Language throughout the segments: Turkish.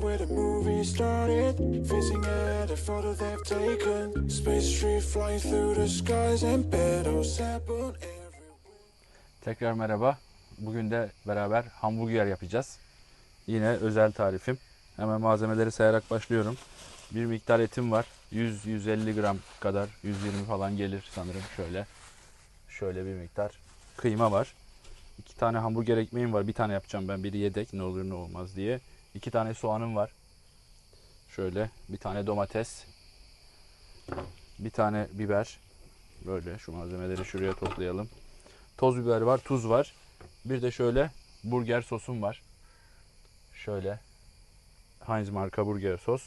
where the movie started. Facing at a photo they've taken. Space tree flying through the skies and petals happen. Tekrar merhaba. Bugün de beraber hamburger yapacağız. Yine özel tarifim. Hemen malzemeleri sayarak başlıyorum. Bir miktar etim var. 100-150 gram kadar, 120 falan gelir sanırım şöyle. Şöyle bir miktar. Kıyma var. İki tane hamburger ekmeğim var. Bir tane yapacağım ben. Biri yedek ne olur ne olmaz diye. İki tane soğanım var. Şöyle bir tane domates. Bir tane biber. Böyle şu malzemeleri şuraya toplayalım. Toz biber var, tuz var. Bir de şöyle burger sosum var. Şöyle Heinz marka burger sos.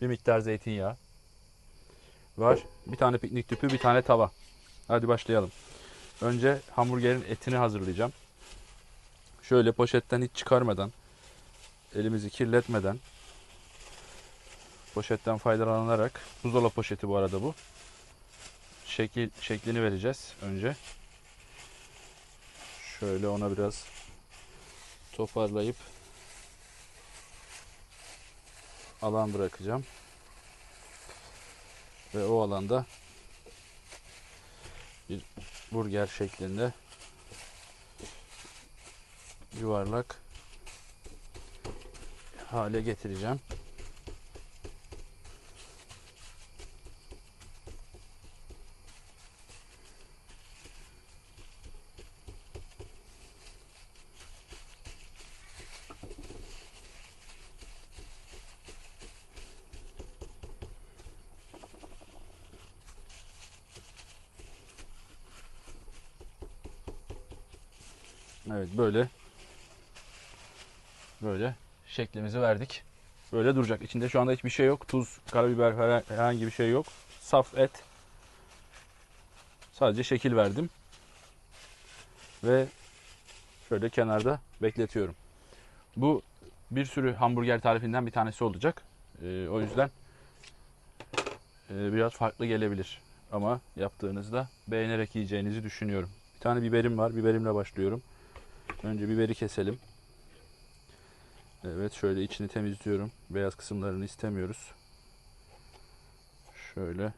Bir miktar zeytinyağı var. Bir tane piknik tüpü, bir tane tava. Hadi başlayalım. Önce hamburgerin etini hazırlayacağım. Şöyle poşetten hiç çıkarmadan, elimizi kirletmeden, poşetten faydalanarak, buzdolabı poşeti bu arada bu. Şekil, şeklini vereceğiz önce. Şöyle ona biraz toparlayıp alan bırakacağım. Ve o alanda bir burger şeklinde yuvarlak hale getireceğim. Evet böyle böyle şeklimizi verdik. Böyle duracak. İçinde şu anda hiçbir şey yok. Tuz, karabiber her- herhangi bir şey yok. Saf et. Sadece şekil verdim. Ve şöyle kenarda bekletiyorum. Bu bir sürü hamburger tarifinden bir tanesi olacak. Ee, o yüzden e, biraz farklı gelebilir. Ama yaptığınızda beğenerek yiyeceğinizi düşünüyorum. Bir tane biberim var. Biberimle başlıyorum. Önce biberi keselim. Evet şöyle içini temizliyorum. Beyaz kısımlarını istemiyoruz. Şöyle.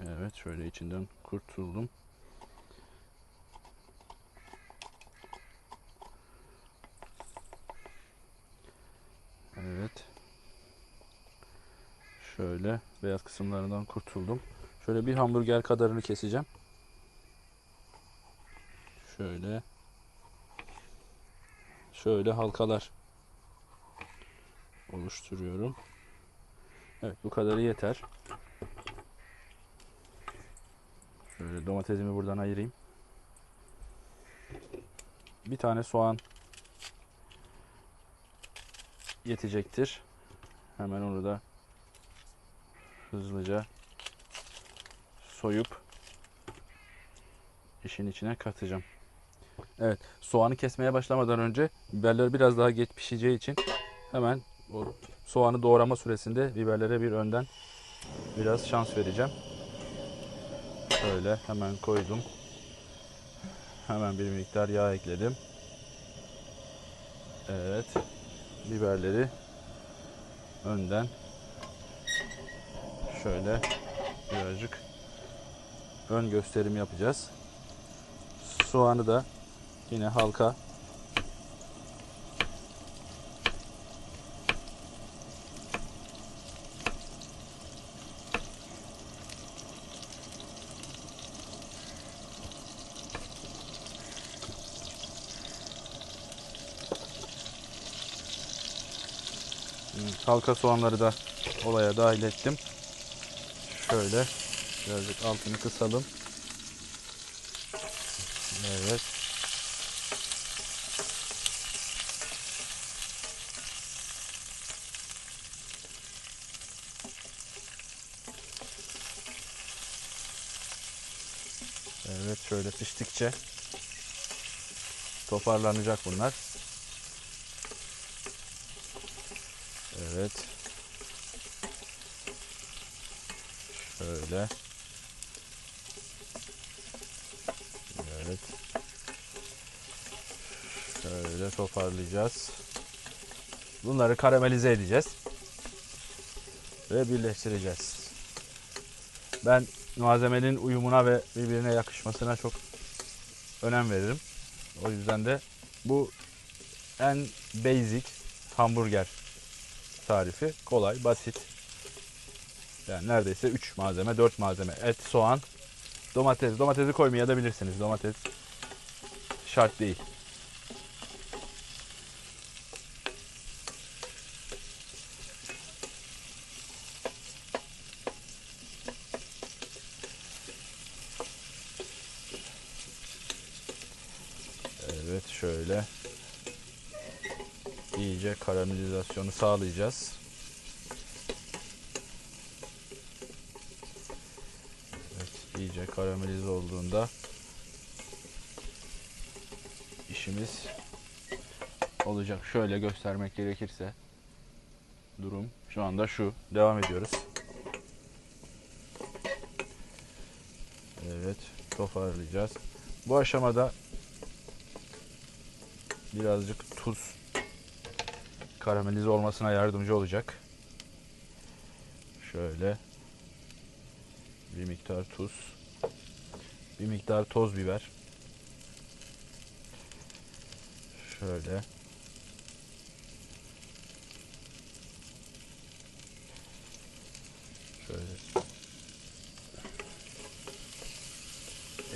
Evet şöyle içinden kurtuldum. Evet. Şöyle beyaz kısımlarından kurtuldum. Şöyle bir hamburger kadarını keseceğim. Şöyle. Şöyle halkalar oluşturuyorum. Evet bu kadarı yeter. Şöyle domatesimi buradan ayırayım. Bir tane soğan yetecektir. Hemen onu da hızlıca soyup işin içine katacağım. Evet, soğanı kesmeye başlamadan önce biberler biraz daha geç pişeceği için hemen soğanı doğrama süresinde biberlere bir önden biraz şans vereceğim. Şöyle hemen koydum. Hemen bir miktar yağ ekledim. Evet. Biberleri önden şöyle birazcık ön gösterim yapacağız. Soğanı da yine halka halka soğanları da olaya dahil ettim. Şöyle birazcık altını kısalım. Evet piştikçe toparlanacak bunlar. Evet. Şöyle. Evet. Şöyle toparlayacağız. Bunları karamelize edeceğiz. Ve birleştireceğiz. Ben malzemenin uyumuna ve birbirine yakışmasına çok önem veririm. O yüzden de bu en basic hamburger tarifi. Kolay, basit. Yani neredeyse 3 malzeme, 4 malzeme. Et, soğan, domates. Domatesi koymaya da bilirsiniz. Domates şart değil. Evet şöyle iyice karamelizasyonu sağlayacağız. Evet, iyice karamelize olduğunda işimiz olacak. Şöyle göstermek gerekirse durum şu anda şu. Devam ediyoruz. Evet, toparlayacağız. Bu aşamada birazcık tuz karamelize olmasına yardımcı olacak. Şöyle bir miktar tuz, bir miktar toz biber. Şöyle. Şöyle.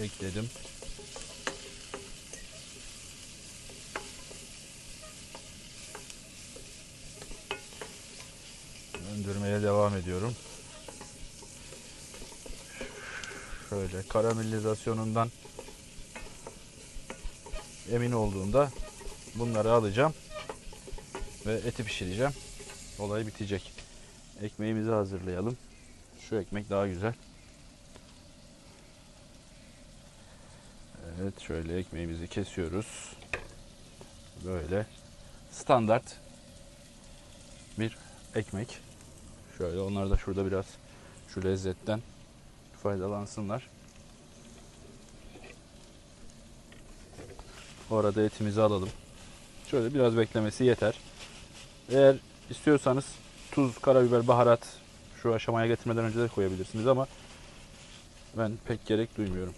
Ekledim. Döndürmeye devam ediyorum. Şöyle karamelizasyonundan emin olduğumda bunları alacağım ve eti pişireceğim. Olay bitecek. Ekmeğimizi hazırlayalım. Şu ekmek daha güzel. Evet şöyle ekmeğimizi kesiyoruz. Böyle standart bir ekmek. Şöyle onlar da şurada biraz şu lezzetten faydalansınlar. O arada etimizi alalım. Şöyle biraz beklemesi yeter. Eğer istiyorsanız tuz, karabiber, baharat şu aşamaya getirmeden önce de koyabilirsiniz ama ben pek gerek duymuyorum.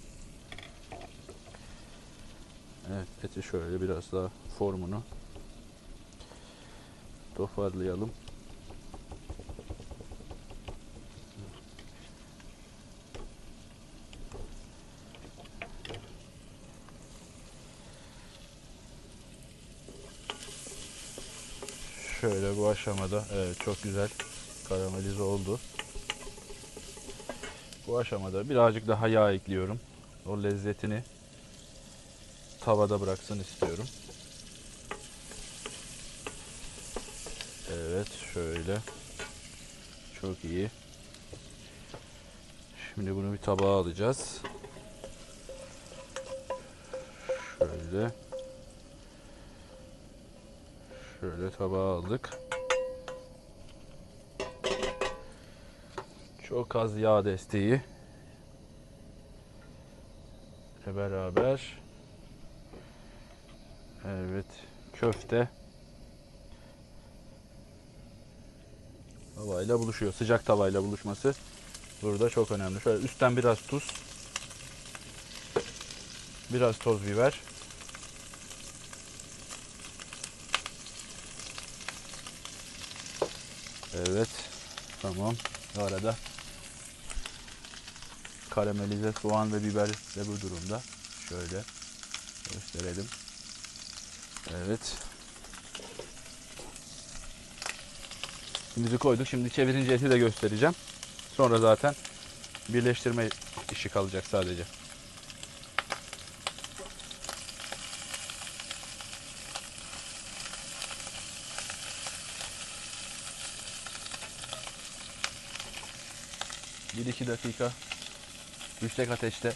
Evet eti şöyle biraz daha formunu toparlayalım. Şöyle bu aşamada evet çok güzel karamelize oldu. Bu aşamada birazcık daha yağ ekliyorum. O lezzetini tavada bıraksın istiyorum. Evet şöyle. Çok iyi. Şimdi bunu bir tabağa alacağız. Şöyle. Şöyle tabağa aldık. Çok az yağ desteği. ile beraber Evet köfte tavayla buluşuyor. Sıcak tavayla buluşması burada çok önemli. Şöyle üstten biraz tuz. Biraz toz biber. Evet. Tamam. Bu arada karamelize soğan ve biber de bu durumda. Şöyle gösterelim. Evet. Şimdi koyduk. Şimdi çevirince eti de göstereceğim. Sonra zaten birleştirme işi kalacak sadece. Bir iki dakika yüksek ateşte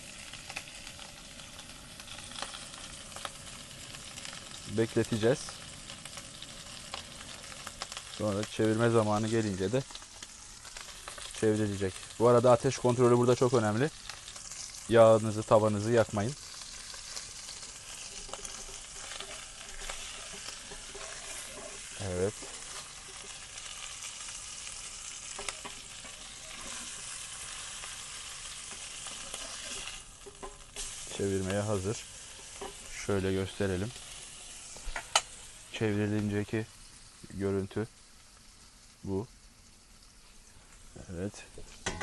bekleteceğiz. Sonra çevirme zamanı gelince de çevrilecek. Bu arada ateş kontrolü burada çok önemli. Yağınızı, tavanızı yakmayın. pişirmeye hazır. Şöyle gösterelim. Çevrilinceki görüntü bu. Evet.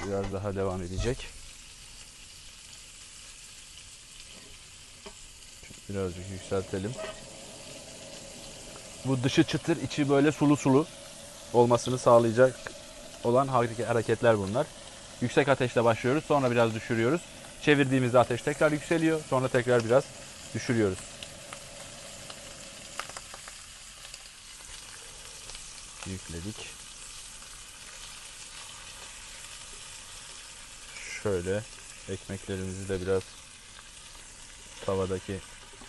Biraz daha devam edecek. Birazcık yükseltelim. Bu dışı çıtır, içi böyle sulu sulu olmasını sağlayacak olan hareke- hareketler bunlar. Yüksek ateşle başlıyoruz. Sonra biraz düşürüyoruz. Çevirdiğimizde ateş tekrar yükseliyor. Sonra tekrar biraz düşürüyoruz. Yükledik. Şöyle ekmeklerimizi de biraz tavadaki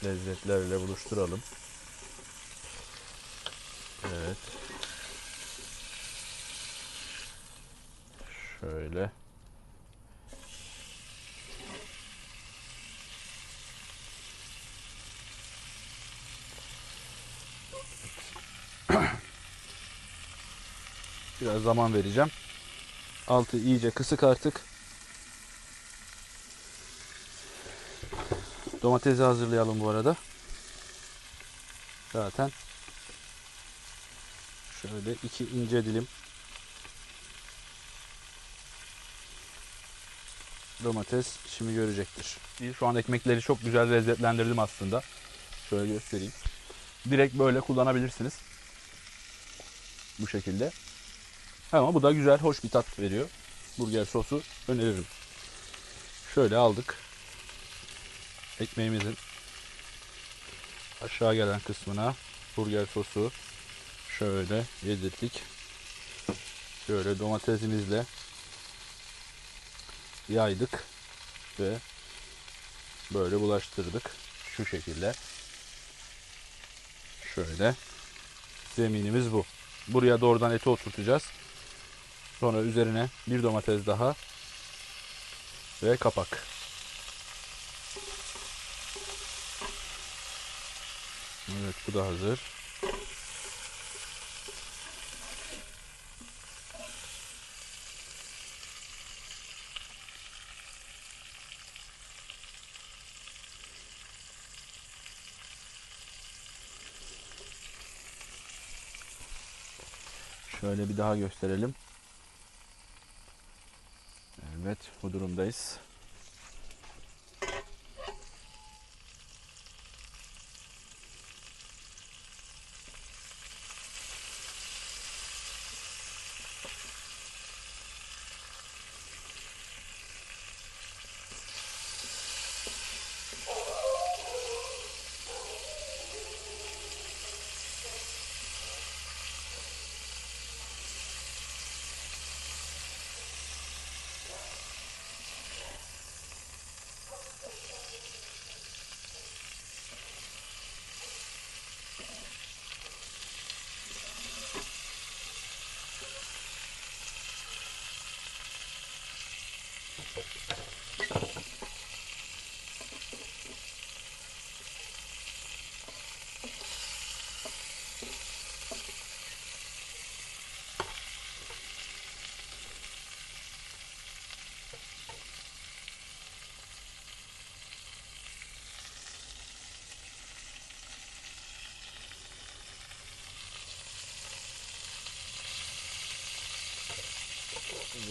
lezzetlerle buluşturalım. Evet. Şöyle. Biraz zaman vereceğim. Altı iyice kısık artık. Domatesi hazırlayalım bu arada. Zaten şöyle iki ince dilim domates işimi görecektir. Şu an ekmekleri çok güzel lezzetlendirdim aslında. Şöyle göstereyim. Direkt böyle kullanabilirsiniz. Bu şekilde. Ama bu da güzel, hoş bir tat veriyor. Burger sosu öneririm. Şöyle aldık. Ekmeğimizin aşağı gelen kısmına burger sosu şöyle yedirdik. Şöyle domatesimizle yaydık ve böyle bulaştırdık. Şu şekilde. Şöyle. Zeminimiz bu. Buraya doğrudan eti oturtacağız. Sonra üzerine bir domates daha ve kapak. Evet bu da hazır. Şöyle bir daha gösterelim. Evet bu durumdayız.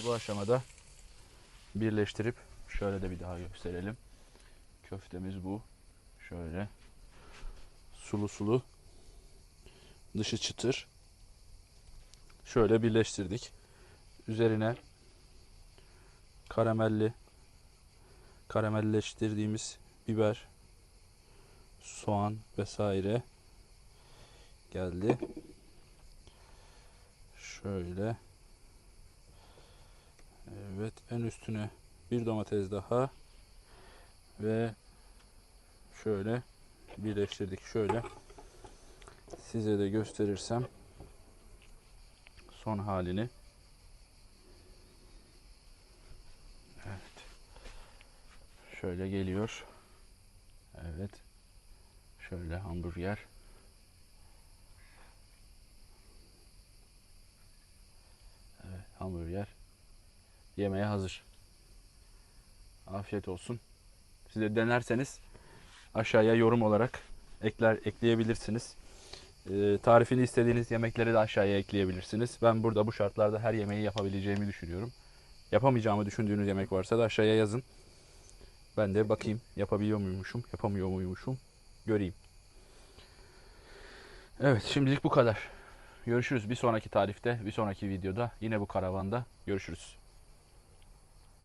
Bu aşamada birleştirip şöyle de bir daha gösterelim. Köftemiz bu. Şöyle sulu sulu dışı çıtır. Şöyle birleştirdik. Üzerine karamelli karamelleştirdiğimiz biber, soğan vesaire geldi. Şöyle Evet en üstüne bir domates daha ve şöyle birleştirdik. Şöyle size de gösterirsem son halini. Evet. Şöyle geliyor. Evet. Şöyle hamburger. Evet hamburger yemeğe hazır. Afiyet olsun. Siz de denerseniz aşağıya yorum olarak ekler ekleyebilirsiniz. Ee, tarifini istediğiniz yemekleri de aşağıya ekleyebilirsiniz. Ben burada bu şartlarda her yemeği yapabileceğimi düşünüyorum. Yapamayacağımı düşündüğünüz yemek varsa da aşağıya yazın. Ben de bakayım yapabiliyor muymuşum, yapamıyor muymuşum göreyim. Evet şimdilik bu kadar. Görüşürüz bir sonraki tarifte, bir sonraki videoda yine bu karavanda görüşürüz.